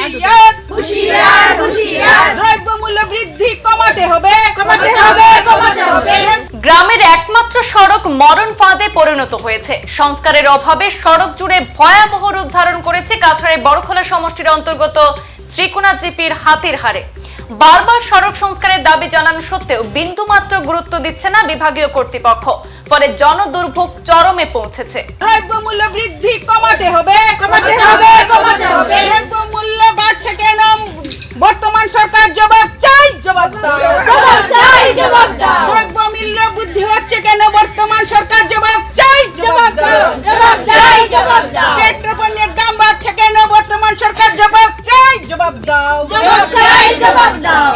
হুঁশিয়ার হুঁশিয়ার হুঁশিয়ার দ্রব্যমূল্য বৃদ্ধি কমাতে হবে। কমাতে হবে কমাতে হবে। গ্রামের একমাত্র সড়ক মরণ ফাঁদে পরিণত হয়েছে। সংস্কারের অভাবে সড়ক জুড়ে ভয়াবহ রূপ ধারণ করেছে কাছাড়ের বড়খোলা সমষ্টির অন্তর্গত শ্রীকুণা জিপির হাতির হারে বারবার সড়ক সংস্কারের দাবি জানানো সত্ত্বেও বিন্দু মাত্র গুরুত্ব দিচ্ছে না বিভাগীয় কর্তৃপক্ষ। ফলে জনদুর্ভোগ চরমে পৌঁছেছে। দ্রব্যমূল্য বৃদ্ধি কমাতে হবে। কমাতে হবে কমাতে হবে। জবাব চাই। জবাব দাও। চাই জবাব দাও। দ্রব্য মূল্য বৃদ্ধি হচ্ছে কেন? বর্তমান সরকার জবাব চাই। জবাব দাও জবাব চাই জবাব দাও। পেট্রোপণ্যের দাম বাড়ছে কেন? বর্তমান সরকার জবাব চাই। জবাব দাও। জবাব চাই, জবাব দাও।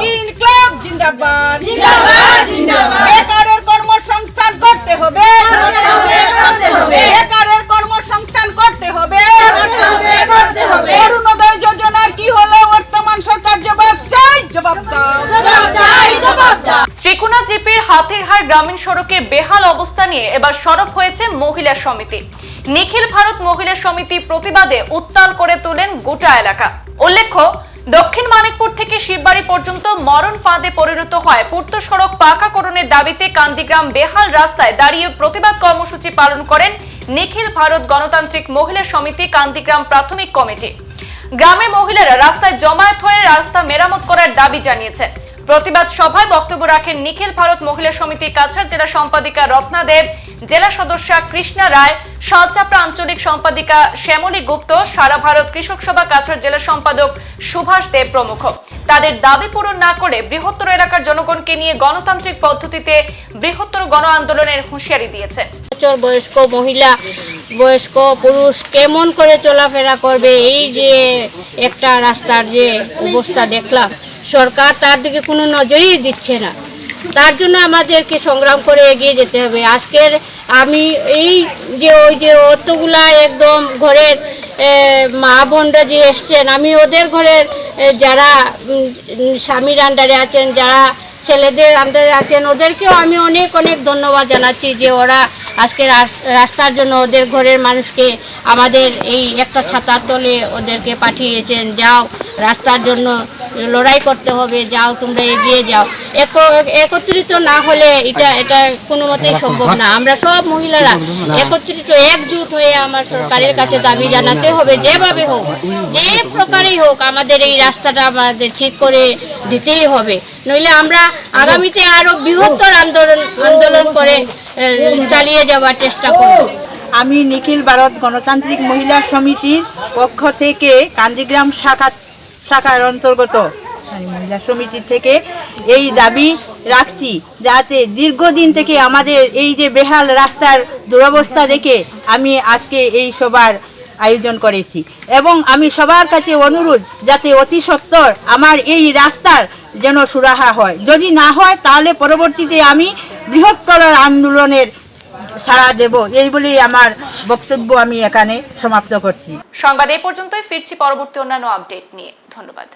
জবাব দাও। জবাব চাই, জবাব দাও। শ্রীকোনা জিপির হাতিরহাট গ্রামীণ সড়কের বেহাল অবস্থা নিয়ে এবার সরব হয়েছে মহিলা সমিতি। নিখিল ভারত মহিলা সমিতি প্রতিবাদে উত্তাল করে তোলেন গোটা এলাকা। উল্লেখ্য দক্ষিণ মানিকপুর থেকে শিববাড়ি পর্যন্ত মরণ ফাঁদে পরিণত হয় পূর্ত সড়ক পাকাকরণের দাবিতে কান্দিগ্রাম বেহাল রাস্তায় দাঁড়িয়ে প্রতিবাদ কর্মসূচি পালন করেন নিখিল ভারত গণতান্ত্রিক মহিলা সমিতি কান্দিগ্রাম প্রাথমিক কমিটি। গ্রামের মহিলারা রাস্তায় জমায়েত হয়ে রাস্তা মেরামত করার দাবি জানিয়েছেন প্রতিবাদ সভায় বক্তব্য রাখেন নিখিল ভারত মহিলা সমিতির কাছাড় জেলা সম্পাদিকা রত্না দেব, জেলা সদস্যা কৃষ্ণা রায় শালচাপড়া আঞ্চলিক সম্পাদিকা শ্যামলী গুপ্ত, সারা ভারত কৃষক সভা কাছাড় জেলা সম্পাদক সুভাষ দেব প্রমুখ। তাদের দাবি পূরণ না করে বৃহত্তর এলাকার জনগণকে নিয়ে গণতান্ত্রিক পদ্ধতিতে বৃহত্তর গণ আন্দোলনের হুঁশিয়ারি দিয়েছে। বয়স্ক মহিলা বয়স্ক পুরুষ কেমন করে চলাফেরা করবে? এই যে একটা রাস্তার যে অবস্থা দেখলাম, সরকার তার দিকে কোনো নজরই দিচ্ছে না। তার জন্য আমাদেরকে সংগ্রাম করে এগিয়ে যেতে হবে। আজকের আমি এই যে ওই যে অতগুলা একদম ঘরের মা বোনরা যে এসছেন, আমি ওদের ঘরের যারা স্বামীর আন্ডারে আছেন, যারা ছেলেদের আন্ডারে আছেন, ওদেরকেও আমি অনেক অনেক ধন্যবাদ জানাচ্ছি যে ওরা আজকে রাস্তার জন্য ওদের ঘরের মানুষকে আমাদের এই একটা ছাতার তলে ওদেরকে পাঠিয়েছেন, যাও, রাস্তার জন্য লড়াই করতে হবে, যাও, তোমরা এগিয়ে যাও। এক- একত্রিত না হলে এটা এটা কোনো মতেই সম্ভব না। আমরা সব মহিলারা একত্রিত, একজুট হয়ে আমার সরকারের কাছে দাবি জানাতে হবে, যেভাবে হোক, যে প্রকারেই হোক, আমাদের এই রাস্তাটা আমাদের ঠিক করে দিতেই হবে। নইলে আমরা আগামীতে আরও বৃহত্তর আন্দোলন আন্দোলন করে চালিয়ে যাওয়ার চেষ্টা করব। আমি নিখিল ভারত গণতান্ত্রিক মহিলা সমিতির পক্ষ থেকে কান্দিগ্রাম শাখা, শাখার অন্তর্গত মহিলা সমিতি থেকে এই দাবি রাখছি যাতে দীর্ঘদিন থেকে আমাদের এই যে বেহাল রাস্তার দুরবস্থা দেখে আমি আজকে এই সবার আয়োজন করেছি। এবং আমি সবার কাছে অনুরোধ, যাতে অতি সত্বর আমার এই রাস্তার যেন সুরাহা হয়। যদি না হয়, তাহলে পরবর্তীতে আমি বৃহত্তর আন্দোলনের সাড়া দেব। এই বলেই আমার বক্তব্য আমি এখানে সমাপ্ত করছি। সংবাদ এই পর্যন্তই। ফিরছি পরবর্তী অন্যান্য আপডেট নিয়ে। ধন্যবাদ।